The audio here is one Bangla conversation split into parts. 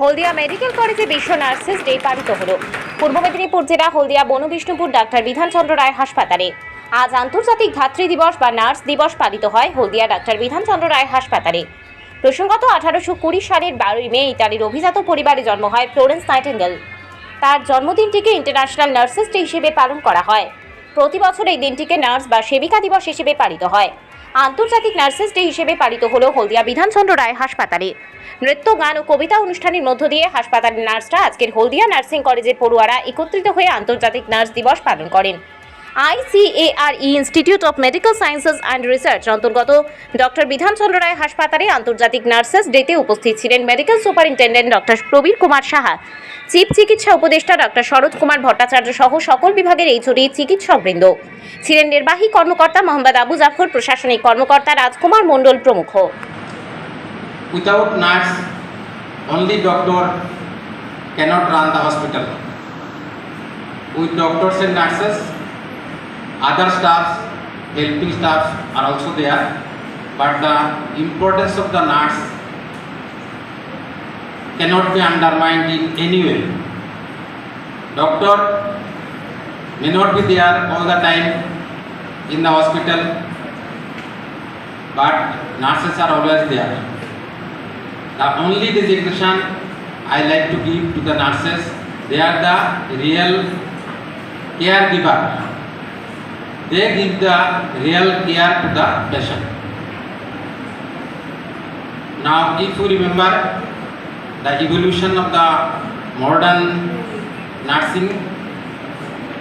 হলদিয়া মেডিকেল কলেজে বিশ্ব নার্সেস ডে পালিত হল। পূর্ব মেদিনীপুর জেলা হলদিয়া বনবিষ্ণুপুর ডাক্তার বিধানচন্দ্র রায় হাসপাতালে। আজ আন্তর্জাতিক ধাত্রী দিবস বা নার্স দিবস পালিত হয় হলদিয়া ডাক্তার বিধানচন্দ্র রায় হাসপাতালে। প্রসঙ্গত আঠারোশো কুড়ি সালের বারোই মে ইতালির অভিজাত পরিবারে জন্ম হয় ফ্লোরেন্স নাইটেঙ্গেল। তার জন্মদিনটিকে ইন্টারন্যাশনাল নার্সেস ডে হিসেবে পালন করা হয়। প্রতি বছর এই দিনটিকে নার্স বা সেবিকা দিবস হিসেবে পালিত হয়। আন্তর্জাতিক নার্সেস ডে হিসেবে পালিত হল হলদিয়া বিধানচন্দ্র রায় হাসপাতালে। নৃত্য, গান ও কবিতা অনুষ্ঠানের মধ্য দিয়ে হাসপাতালের নার্সরা আজকের হলদিয়া নার্সিং কলেজের পড়ুয়ারা একত্রিত হয়ে আন্তর্জাতিক নার্স দিবস পালন করেন। ICARE institute of medical sciences and research অন্তর্গত ডক্টর বিধানচন্দ্র রায় হাসপাতালে আন্তর্জাতিক নার্সেস ডেতে উপস্থিত ছিলেন medical superintendent doctor Prabir Kumar Saha. Chief চিকিৎসা উপদেষ্টা ডক্টর শরৎ কুমার ভট্টাচার্য সহ সকল বিভাগের এই এইচওডি চিকিৎসকবৃন্দ ছিলেন নির্বাহী কর্মকর্তা মোহাম্মদ আবু জাফর, প্রশাসনিক কর্মকর্তা রাজকুমার মণ্ডল প্রমুখ। Without nurse, only doctor cannot run the hospital. With doctors and nurses, other staffs, helping staffs are also there, but the importance of the nurse cannot be undermined in any way. Doctor may not be there all the time in the hospital, but nurses are always there. The only designation I like to give to the nurses, they are the real caregiver. They give the real care to the patient. Now, if you remember the evolution of the modern nursing,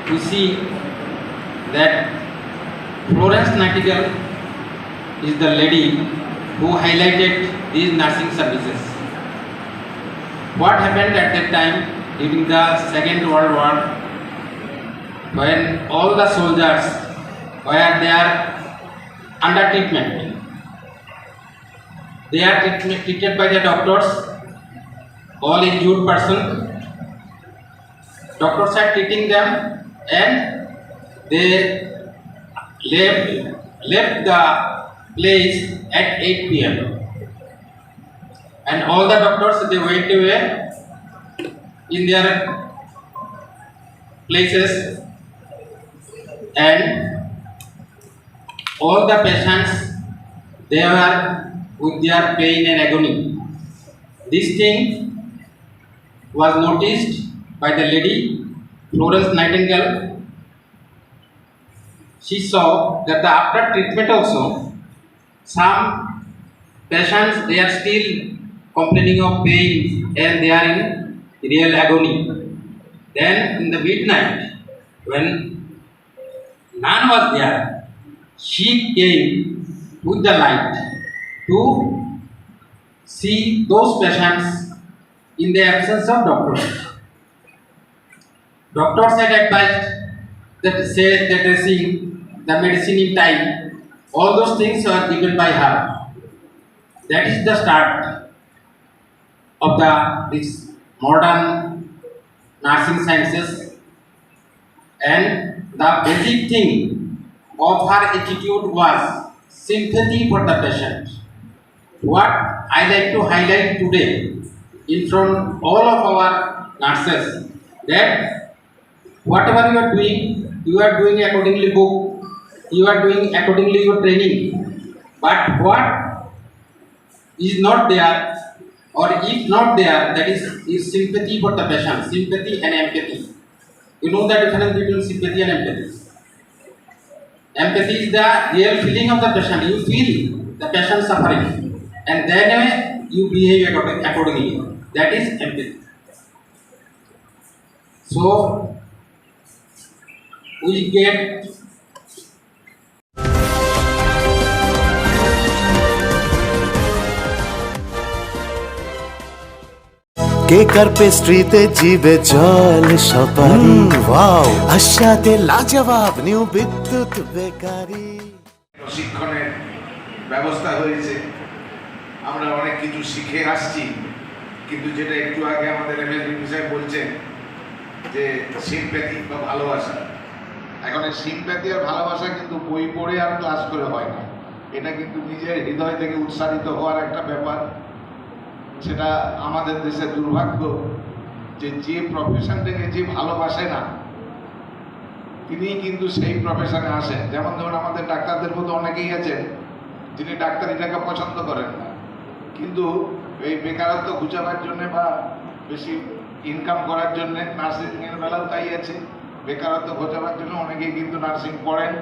we see that Florence Nightingale is the lady who highlighted these nursing services. What happened at that time during the Second World War when all the soldiers were there under treatment? They are treated by the doctors, all injured person. Doctors are treating them and they left, left the place at 8 pm and all the doctors they went away in their places and all the patients they were with their pain and agony. This thing was noticed by the lady florence nightingale. She saw that the after treatment also some patients they are still complaining of pain and they are in real agony. Then in the midnight when none was there she came with the light to see those patients in the absence of doctors doctors had advised that say the dressing the medicine in time all those things are given by her. That is the start of the this modern nursing sciences and the basic thing of her attitude was sympathy for the patient. What i like to highlight today in front all of our nurses that whatever you are doing you are doing accordingly book you are doing accordingly your training. But what is not there or if not there that is is sympathy for the patient sympathy and empathy. You know the difference between sympathy and empathy? Empathy is the real feeling of the patient. You feel the patient suffering and then uh, you behave accord- accordingly. That is empathy. So we get কেকার পেস্ট্রিতে জিবে জল সপারি। ওয়াও। আশাতে লাজবাব নিউ বিদ্যুৎ বেকারি। প্রশিক্ষণের ব্যবস্থা হয়েছে। আমরা অনেক কিছু শিখে আসছি। কিন্তু যেটা একটু আগে আমাদের এম এস সাহেব বলছেন যে সিম্প্যাথি বা ভালোবাসা। এখন এই সিম্প্যাথি আর ভালোবাসা কিন্তু বই পড়ে আর ক্লাস করে হয় না। এটা কিন্তু নিজের হৃদয় থেকে উৎসাহিত হওয়ার একটা ব্যাপার। সেটা আমাদের দেশের দুর্ভাগ্য যে যে প্রফেশনটাকে যে ভালোবাসে না তিনি কিন্তু সেই প্রফেশনে আসেন যেমন ধরুন আমাদের ডাক্তারদের মধ্যে অনেকেই আছেন যিনি ডাক্তারিটাকে পছন্দ করেন না। কিন্তু এই বেকারত্ব ঘুচাবার জন্যে বা বেশি ইনকাম করার জন্য নার্সিংয়ের বেলাও তাই আছে। বেকারত্ব ঘোচাবার জন্য অনেকেই কিন্তু নার্সিং পড়েন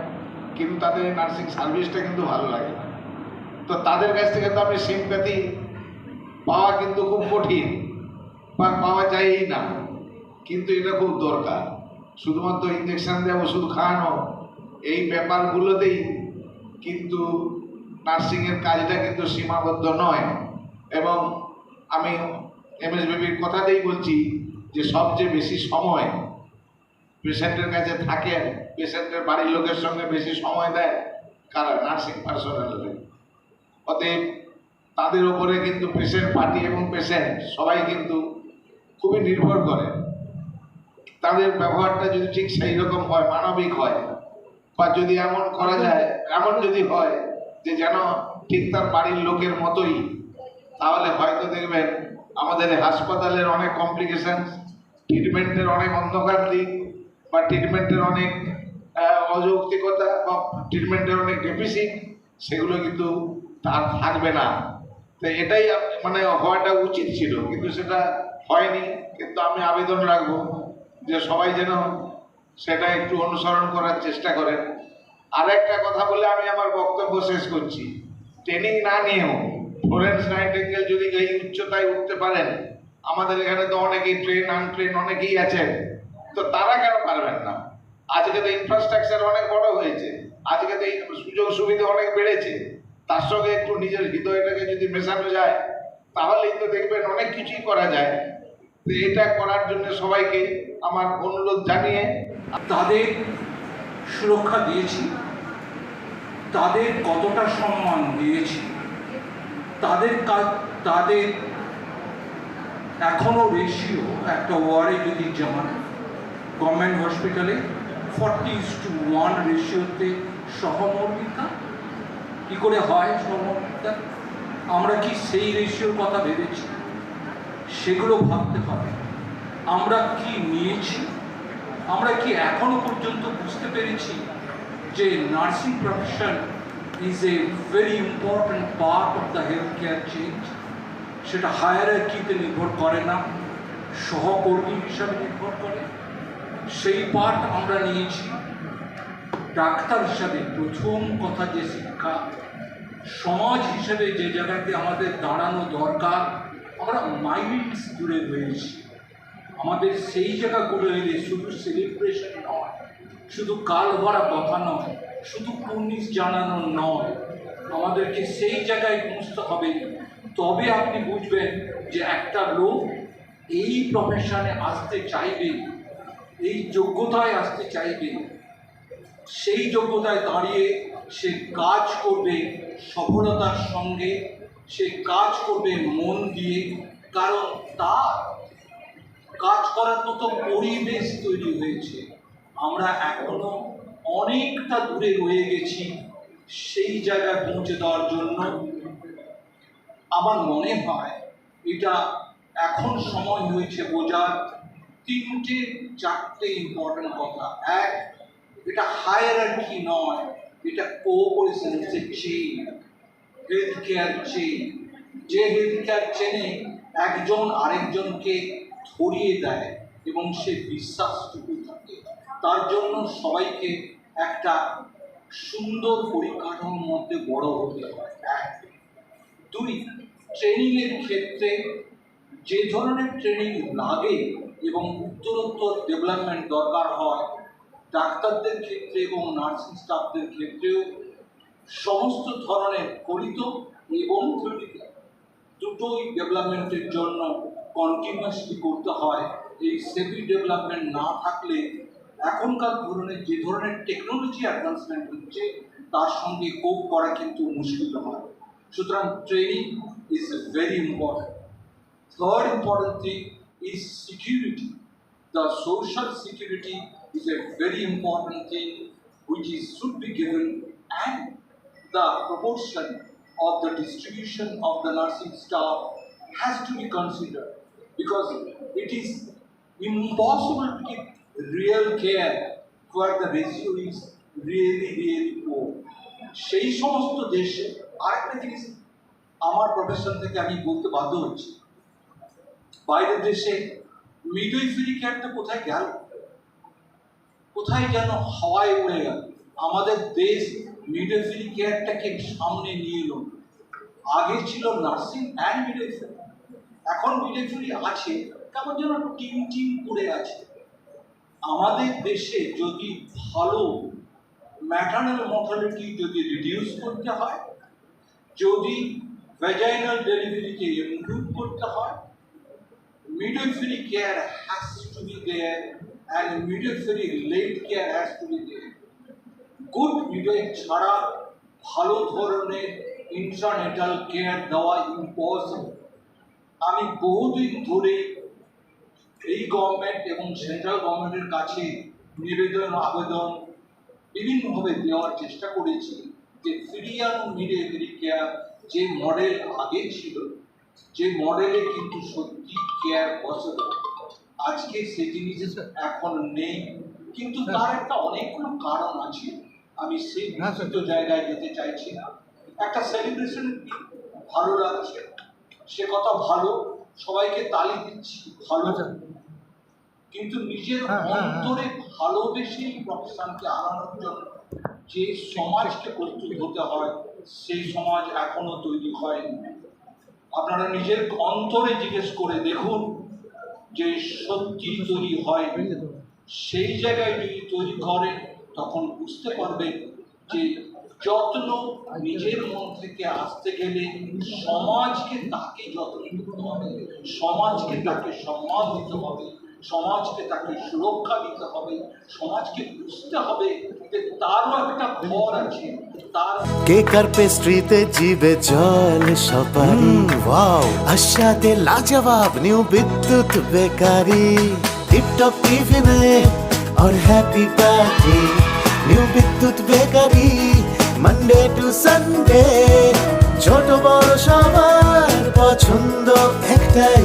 কিন্তু তাদের নার্সিং সার্ভিসটা কিন্তু ভালো লাগে না। তো তাদের কাছ থেকে তো আপনি সিম্প্যাথি পাওয়া কিন্তু খুব কঠিন বা পাওয়া যায়ই না। কিন্তু এটা খুব দরকার। শুধুমাত্র ইঞ্জেকশন দেওয়া ওষুধ খাওয়ানো, এই ব্যাপারগুলোতেই কিন্তু নার্সিংয়ের কাজটা কিন্তু সীমাবদ্ধ নয়। এবং আমি এমএসবিবির কথাতেই বলছি যে সবচেয়ে বেশি সময় পেশেন্টের কাছে থাকে, পেশেন্টের বাড়ির লোকের সঙ্গে বেশি সময় দেয় কারা? নার্সিং পার্সোনালের অতএব তাদের ওপরে কিন্তু পেশেন্ট পার্টি এবং পেশেন্ট সবাই কিন্তু খুবই নির্ভর করে। তাদের ব্যবহারটা যদি ঠিক সেই রকম হয়, মানবিক হয়, বা যদি এমন করা যায়, এমন যদি হয় যে যেন ঠিক তার বাড়ির লোকের মতোই, তাহলে হয়তো দেখবেন আমাদের হাসপাতালের অনেক কমপ্লিকেশন ট্রিটমেন্টের অনেক অন্ধকার দিক, বা ট্রিটমেন্টের অনেক অযৌক্তিকতা, বা ট্রিটমেন্টের অনেক ডেফিসিট সেগুলো কিন্তু তার থাকবে না। তো এটাই মানে হওয়াটা উচিত ছিল, কিন্তু সেটা হয়নি। কিন্তু আমি আবেদন রাখব যে সবাই যেন সেটা একটু অনুসরণ করার চেষ্টা করেন। আর একটা কথা বলে আমি আমার বক্তব্য শেষ করছি। ট্রেনিং না নিয়েও ফ্লোরেন্স নাইটেঙ্গেল যদি এই উচ্চতায় উঠতে পারেন, আমাদের এখানে তো অনেকেই ট্রেন, আনট্রেন অনেকেই আছেন, তো তারা কেন পারবেন না? আজকে তো ইনফ্রাস্ট্রাকচার অনেক বড় হয়েছে, আজকে তো এই সুযোগ সুবিধা অনেক বেড়েছে। তার সঙ্গে একটু নিজের হৃদয়টাকে যদি মেশানো যায়, তাহলেই তো দেখবেন অনেক কিছুই করা যায়। এটা করার জন্য সবাইকে আমার অনুরোধ জানিয়ে তাদের সুরক্ষা দিয়েছি, তাদের কতটা সম্মান দিয়েছি, তাদের কাজ, তাদের এখনও রেশিও একটা ওয়ার্ডে যদি যান গভর্নমেন্ট হসপিটালে ফর্টি ইস টু ওয়ান রেশিওতে সহমর্মিতা কী করে হয় সহমর্মিতা আমরা কি সেই রেশিওর কথা ভেবেছি? সেগুলো ভাবতে হবে। আমরা কি নিয়েছি? আমরা কি এখনও পর্যন্ত বুঝতে পেরেছি যে nursing profession is a very important part of the health care change সেটা হায়ারার্কিতে নির্ভর করে না? সহকর্মী হিসাবে নির্ভর করে? সেই পার্ট আমরা নিয়েছি। ডাক্তার হিসাবে প্রথম কথা যে শিক্ষা, সমাজ হিসেবে যে জায়গাতে আমাদের দাঁড়ানো দরকার, আমরা মাইলস দূরে রয়েছি। আমাদের সেই জায়গাগুলো এলে শুধু সেলিব্রেশন নয়, শুধু কাল ভরা কথা নয়, শুধু কুর্নিশ জানানো নয়, আমাদেরকে সেই জায়গায় পৌঁছতে হবে। তবে আপনি বুঝবেন যে একটা লোক এই প্রফেশনে আসতে চাইবে, এই যোগ্যতায় আসতে চাইবে সেই যোগ্যতায় দাঁড়িয়ে সে কাজ করবে সফলতার সঙ্গে, সে কাজ করবে মন দিয়ে, কারণ তার কাজ করার মতো পরিবেশ তৈরি হয়েছে। আমরা এখনও অনেকটা দূরে রয়ে গেছি সেই জায়গায় পৌঁছে দেওয়ার জন্য। আমার মনে হয় এটা এখন সময় হয়েছে বোঝার তিনটে, চারটে ইম্পর্টেন্ট কথা। এক এটা হায়ার হায়ারার্কি নয়, এটা cooperation chain health care chain যে হেলথ কেয়ার চেনে একজন আরেকজনকে ধরিয়ে দেয় এবং সে বিশ্বাসটুকু থাকে, তার জন্য সবাইকে একটা সুন্দর পরিকাঠামোর মধ্যে বড় হতে হয়, এক। দুই ট্রেনিংয়ের ক্ষেত্রে যে ধরনের ট্রেনিং লাগে এবং উত্তরোত্তর ডেভেলপমেন্ট দরকার হয় ডাক্তারদের ক্ষেত্রে এবং নার্সিং স্টাফদের ক্ষেত্রেও সমস্ত ধরনের ফলিত এবং থিওরিক্যাল দুটোই ডেভেলপমেন্টের জন্য কন্টিনিউয়াসলি করতে হয়। এই সেভি ডেভেলপমেন্ট না থাকলে এখনকার ধরনের যে ধরনের টেকনোলজি অ্যাডভান্সমেন্ট হচ্ছে, তার সঙ্গে কোপ করা কিন্তু মুশকিল হয় সুতরাং training is very important third important thing is security the social security is a very important thing which is should be given and the proportion of the distribution of the nursing staff has to be considered because it is impossible to give real care where the ratio is really, really poor. সেই সমস্ত দেশে আরেকটা জিনিস আমার প্রফেশন থেকে আমি বলতে বাধ্য হচ্ছি বাইরের দেশে মিডওয়াইফারি কেয়ারটা কোথায় গেল কোথায় যেন হাওয়ায় উড়ে গেল। আমাদের দেশ মিডওয়াইফারি কেয়ারটাকে সামনে নিয়ে এলো। আগে ছিল নার্সিং অ্যান্ড মিডওয়াইফারি এখন মিডওয়াইফারি আছে, কেমন যেন টিম টিম করে আছে। আমাদের দেশে যদি ভালো ম্যাটার্নাল মর্টালিটি যদি রিডিউস করতে হয়, যদি ভ্যাজাইনাল ডেলিভারিকে ইমপ্রুভ করতে হয় midwifery care has to be there and midwifery late care has to be there. Good midwife ছাড়া ভালো ধরনের ইন্টারনেটাল কেয়ার দেওয়া ইম্পসিবল আমি বহুদিন ধরে এই গভর্নমেন্ট এবং সেন্ট্রাল গভর্নমেন্টের কাছে নিবেদন, আবেদন বিভিন্নভাবে দেওয়ার চেষ্টা করেছি যে ফিরিয়ান মিডওয়াইফারি কেয়ার যে মডেল আগে ছিল, যে মডেলে কিন্তু সত্যি কেয়ার পসিবল আজকে সেই জিনিস এখন নেই। কিন্তু তার একটা অনেকগুলো কারণ আছে। আমি সেই বিস্তৃত জায়গায় যেতে চাইছি না। একটা সেলিব্রেশন ভালো লাগছে। সে কথা ভালো সবাইকে তালি দিচ্ছি ভালো। কিন্তু নিজের অন্তরে ভালোবেসে এই প্রফেশনকে আনানোর জন্য যে সমাজকে প্রস্তুত হতে হয়। সেই সমাজ এখনও তৈরি হয়নি। আপনারা নিজের অন্তরে জিজ্ঞেস করে দেখুন। যে সত্যি তৈরি হয়, সেই জায়গায় যদি তৈরি করেন তখন বুঝতে পারবেন যে যত্ন নিজের মন থেকে আসতে গেলে সমাজকে তাকে যত্ন সমাজকে তাকে সম্মান দিতে হবে। সমাজকে তাকে সুরক্ষা দিতে হবে সমাজকে বুঝতে হবে যে তারও একটা ঘর আছে তার কেক আর পেস্ট্রিতে জিবে জল সপারি ওয়াও আশাতে লাজবাব নিউ বিদ্যুৎ বেকারি টিপটপ টিফিনে और happy party new Bidyut bakery Monday to Sunday ছোট বড় সবার পছন্দ একটাই